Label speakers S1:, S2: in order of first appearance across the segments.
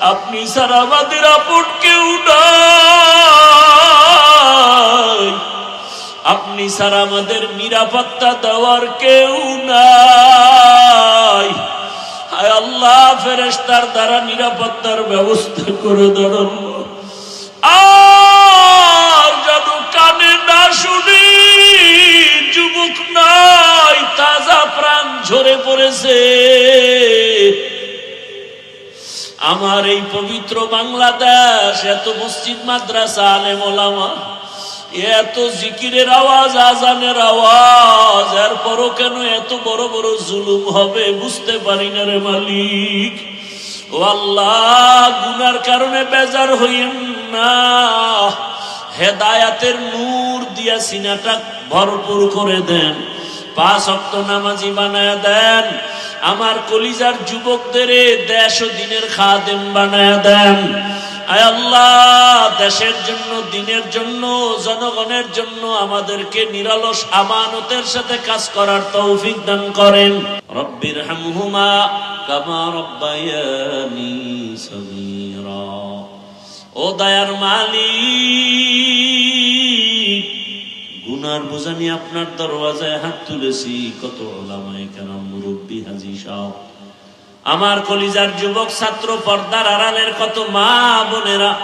S1: আপনি স্যার আমাদের আপন কেউ আপনি স্যার আমাদের নিরাপত্তা দেওয়ার কেউ নাই। আল্লাহ ফেরেস্তার দ্বারা নিরাপত্তার ব্যবস্থা করে দেন আর যেন কানে আমার এই পবিত্র বাংলাদেশ, এত মসজিদ, মাদ্রাসা, আলেম ওলামা, এত জিকিরের আওয়াজ আজানের আওয়াজ, এরপরও কেন এত বড় বড় জুলুম হবে বুঝতে পারি না রে মালিক। গুনার কারণে বেজার হইন না। হেদায়াতের নূর দিয়া সিনাটা ভরপুর করে দেন। পাঁচ অক্ত নামাজি বানায় দেন। আমার কলিজার যুবকদের দেশ ও দিনের খাদেম বানায় দেন। আয় আল্লাহ, দেশের জন্য, দিনের জন্য, জনগণের জন্য আমাদেরকে নিরলস আমানতের সাথে কাজ করার তৌফিক দান করেন। রব্বির হামহুমা কামা ও দয়ার মালিক গুনার বোঝা নিয়ে আপনার দরওয়াজায় হাত তুলেছি। কত ওলামায়ে কেরাম, মুরব্বী হাজি সাহেব। আমার কলিজার যুবক ছাত্র পর্দার আড়ালের কত মা বোনেরা।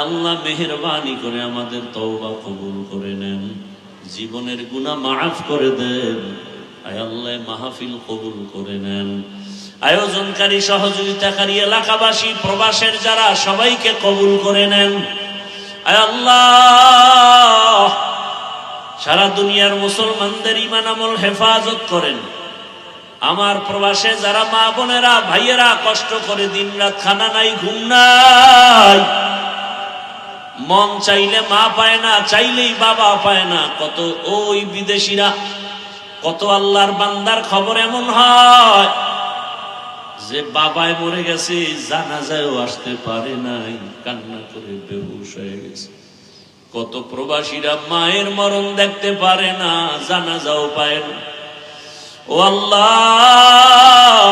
S1: আল্লাহ, মেহরবানি করে আমাদের তওবা কবুল করে নেন। জীবনের গুনাহ মাফ করে দেন। আল্লাহ, মাহফিল কবুল করে নেন। আয়োজনকারী, সহযোগিতাকারী এলাকাবাসী, প্রবাসের যারা, সবাইকে কবুল করে নেন। আয় আল্লাহ সারা দুনিয়ার মুসলমানদের ইমান আমল হেফাজত করেন। আমার প্রবাসে যারা মা বোনেরা, ভাইয়েরা কষ্ট করে দিন রাত খানা নাই, ঘুম নাই, মন চাইলে মা পায় না, চাইলেই বাবা পায় না। কত ওই বিদেশিরা, কত আল্লাহর বান্দার খবর এমন হয় যে বাবায় মরে গেছে জানা যায়ও আসতে পারে নাই, কান্না করে বেহুশ হয়ে গেছে। কত প্রবাসীরা মায়ের মরণ দেখতে পারে না জানা যাও পায় না। ও আল্লাহ,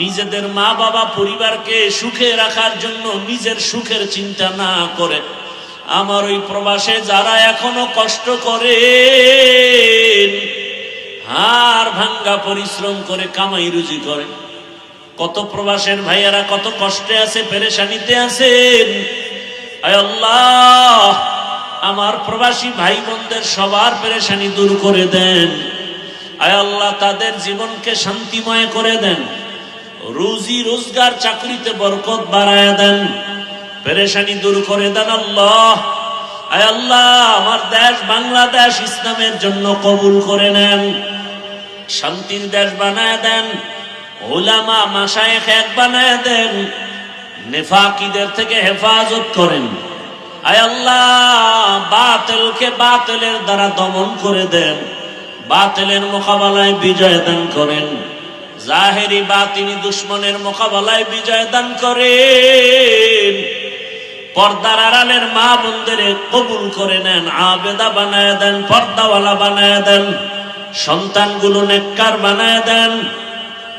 S1: নিজেদের মা বাবা পরিবারকে সুখে রাখার জন্য নিজের সুখের চিন্তা না করে। আমার ওই প্রবাসে যারা এখনও কষ্ট করে হার ভাঙ্গা পরিশ্রম করে কামাই রুজি করে কত প্রবাসের ভাইয়ারা কত কষ্টে আছে, পেরেশানিতে আছেন আল্লাহ, আমার প্রবাসী ভাই বোনদের সবার পেরেশানি দূর করে দেন। আয় আল্লাহ, তাদের জীবনকে শান্তিময় করে দেন। রুজি রোজগার চাকরিতে বরকত বাড়ায় দেন। পেরেশানি দূর করে দেন আল্লাহ। আয় আল্লাহ, আমার দেশ বাংলাদেশ ইসলামের জন্য কবুল করে নেন। শান্তির দেশ বানায় দেন। ওলামা মাসায়েখ এক বানায় দেন। নেফাকিদের থেকে হেফাজত করেন। আয় আল্লাহ, বাতিলকে বাতিলের দ্বারা দমন করে দেন। বাতিলের মোকাবেলায় বিজয় দান করেন। জাহেরি বাতিনি দুশ্মনের মোকাবেলায় বিজয় দান করেন। পর্দার আড়ালের মা বোনদের কবুল করে নেন, আবেদা বানায় দেন, পর্দাওয়ালা বানায় দেন, সন্তানগুলো নেককার বানায় দেন।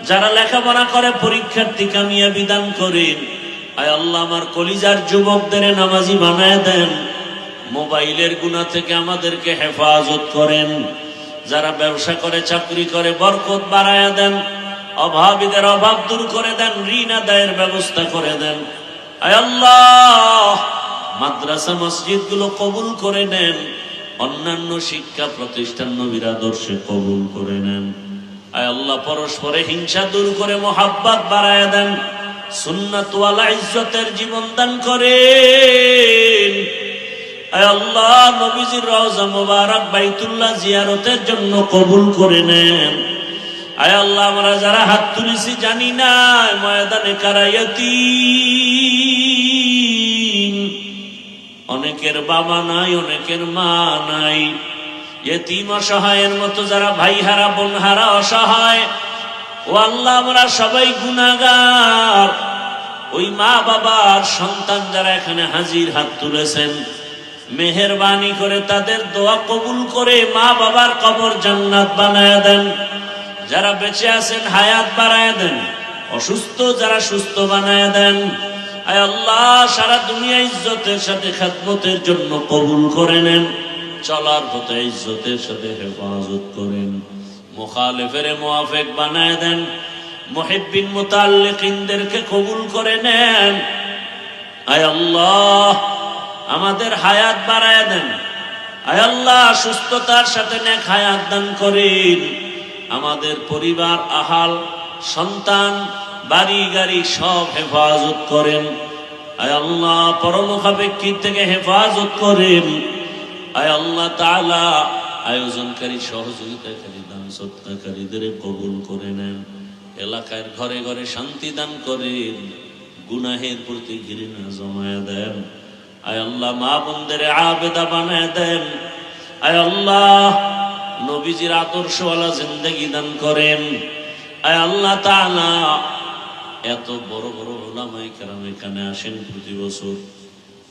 S1: যারা লেখাপড়া করে পরীক্ষার্থী কামিয়া বিধান করেন। আয় আল্লাহ, আমার কলিজার যুবকদের নামাজি বানায় দেন। মোবাইলের গুণা থেকে আমাদেরকে হেফাজত করেন। যারা ব্যবসা করে, চাকরি করে, বরকত বাড়ায় দেন, অভাবীদের অভাব দূর করে দেন, ঋণ আদায়ের ব্যবস্থা করে দেন। আয় আল্লাহ, মাদ্রাসা মসজিদগুলো কবুল করে নেন, অন্যান্য শিক্ষা প্রতিষ্ঠান নবীর আদর্শে কবুল করে নেন। আয় আল্লাহ, পরস্পরে হিংসা দূর করে মোহাব্বত বাড়ায় দেন সুন্নাতওয়ালা ইজ্জতের জীবন দান করেন। আল্লাহ, নবীজির বাইতুল্লাহ জিয়ারতের জন্য কবুল করে নেন। যারা হাত তুলেছি জানি না অনেকের বাবা নাই, অনেকের মা নাই। এ এতিম অসহায়ের মতো যারা ভাই হারা বোন হারা অসহায় ও আল্লাহ, আমরা সবাই গুনাগার ওই মা বাবার সন্তান যারা এখানে হাজির হাত তুলেছেন, মেহরবানি করে তাদের দোয়া কবুল করে মা বাবার কবর জান্নাত বানায় দেন। যারা বেঁচে আছেন, হায়াত বাড়ায় দেন। অসুস্থ, যারা সুস্থ বানায় দেন। আয় আল্লাহ, সারা দুনিয়া ইজ্জতের সাথে খাদমতের জন্য কবুল করে নেন। চলার পথে ইজ্জতের সাথে হেফাজত করেন। মুখালেফের মোয়াফেক বানায় দেন। মহিবিন মোতাল্লিকিনদেরকে কবুল করে নেন। আয় আল্লাহ, আমাদের হায়াত বাড়ায় দেন। আয় আল্লাহ, সুস্থতার সাথে নেক হায়াত দান করেন। আমাদের পরিবার, আহাল, সন্তান, বাড়ি, গাড়ি সব হেফাজত করেন। আয় আল্লাহ পরমুখাপেক্ষির থেকে হেফাজত করেন। আয় আল্লাহ তাআলা আয়োজনকারী সহযোগিতাকারী দান সত্তাকারীদের কবুল করে নেন। এলাকার ঘরে ঘরে শান্তি দান করেন। গুনাহের প্রতি ঘৃণা জমায় দেন। আয় আল্লাহ, মা বোনদের আবেদা বানায় দেন। আয় আল্লাহ, নবীজির আদর্শওয়ালা জিন্দগি দান করেন। আয় আল্লাহ তাআলা, এত বড় বড় ওলামাই কেরাম এখানে আসেন প্রতি বছর।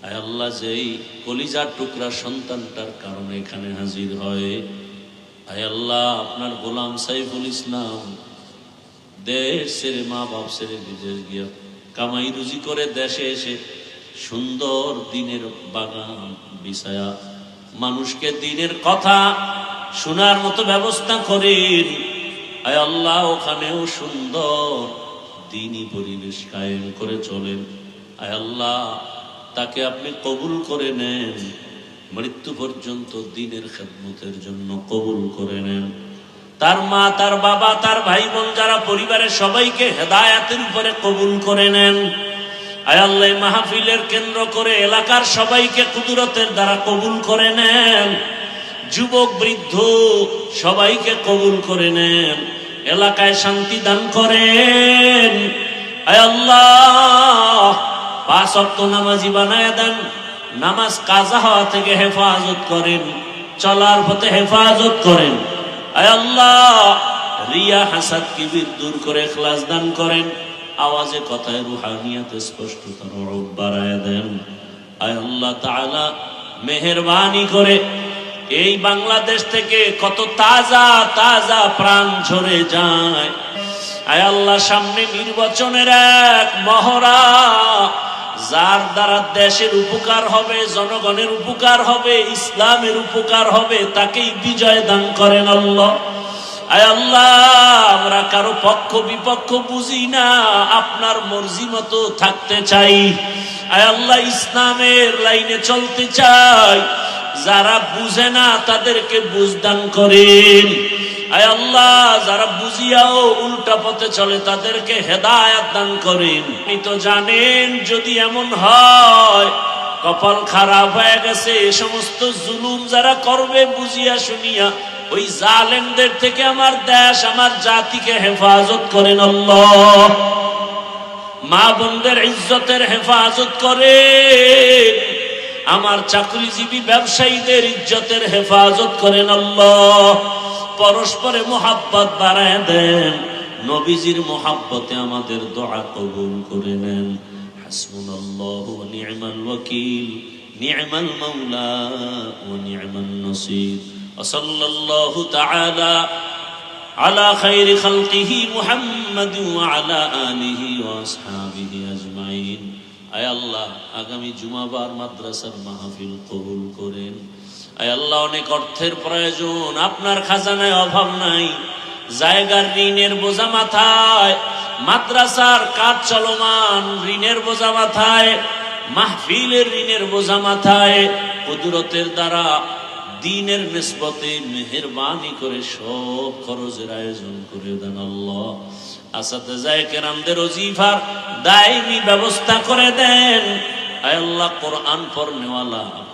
S1: আয় আল্লাহ, যেই কলিজার টুকরা সন্তানটার কারণে এখানে হাজির হয়। আল্লাহ, আপনার গোলাম সাইফুল ইসলাম দেশ ছেড়ে মা বাপ ছেড়ে বিদেশ গিয়া কামাই রুজি করে দেশে এসে সুন্দর দিনের বাগান বিছায়া মানুষকে দিনের কথা শোনার মতো ব্যবস্থা করেন। আয় আল্লাহ, ওখানেও সুন্দর দিনই পরিবেশ কায়েম করে চলেন। আয় আল্লাহ, তাকে আপনি কবুল করে নেন। মৃত্যু পর্যন্ত দিনের খেদমতের জন্য কবুল করে নেন। তার মা, তার বাবা, তার ভাই বোন যারা পরিবারের সবাইকে হেদায়াতের উপরে কবুল করে নেন। আয়াল্লাহ মাহফিলের কেন্দ্র করে এলাকার সবাইকে কুদরতের দ্বারা কবুল করে নেন। যুবক, বৃদ্ধ সবাইকে কবুল করে নেন। এলাকায় শান্তি দান করেন। আয়াল্লাহ, পাঁচ অক্ত নামাজি বানায় দেন। নামাজ কাজা হওয়া থেকে হেফাজত করেন, চলার পথে হেফাজত করেন। আল্লাহ, রিয়া হাসাদ কিবির দূর করে খ্লাস দান করেন। আওয়াজে কথায় রুহানিয়াতে স্পষ্টতার বাড়ায় দেন। আয় আল্লাহ তাআলা, মেহেরবানি করে এই বাংলাদেশ থেকে কত তাজা তাজা প্রাণ ঝরে যায়। আয় আল্লাহ, সামনে নির্বাচনের এক মহড়া। যার দ্বারা দেশের উপকার হবে, জনগণের উপকার হবে, ইসলামের উপকার হবে, তাকেই বিজয় দান করেন আল্লাহ। আয় আল্লাহ, আমরা কারও পক্ষ বিপক্ষ বুঝি না, আপনার মর্জি মতো থাকতে চাই। আয় আল্লাহ, ইসলামের লাইনে চলতে চাই। যারা বুঝে না, তাদেরকে বুঝদান করেন। আয় আল্লাহ, যারা বুঝিয়াও উল্টা পথে চলে, তাদেরকে হেদায়াত দান করেন। আপনি তো জানেন, যদি এমন হয়, কপাল খারাপ হয়ে গেছে, এ সমস্ত জুলুম যারা করবে, বুঝিয়া শুনিয়া, ওই জালেমদের থেকে আমার দেশ, আমার জাতিকে হেফাজত করেন আল্লাহ। মা বোনদের ইজ্জতের হেফাজত করে আমার চাকরিজীবী ব্যবসায়ীদের ইজ্জতের হেফাজত করেন আল্লাহ। পরস্পরে মোহাব্বত বাড়ায় দেন নবীজির মোহাব্বতে আমাদের দোয়া কবুল করে নেন حسبنا الله ونعم الوكيل نعم المولى ونعم النصير وصلى الله تعالى على خير خلقه محمد وعلى آله وأصحابه أجمعين আয় আল্লাহ আগামী জুমাবার মাদ্রাসার মাহফিল কবুল করেন আয় আল্লাহ, অনেক অর্থের প্রয়োজন, আপনার খাজানায় অভাব নাই, জায়গার ঋণের বোঝা মাথায়, মাদ্রাসার কাজ চলমান, ঋণের বোঝা মাথায়, মাহফিলের ঋণের বোঝা মাথায়, কুদরতের দ্বারা দিনের নিসবতে মেহরবানি করে সব খরচের আয়োজন করে দেন আল্লাহ। আসাতে যায় কেরামদের ওজিফার দায়মি ব্যবস্থা করে দেন। আয় আল্লাহ, কোরআন পড়নেওয়ালা আপনার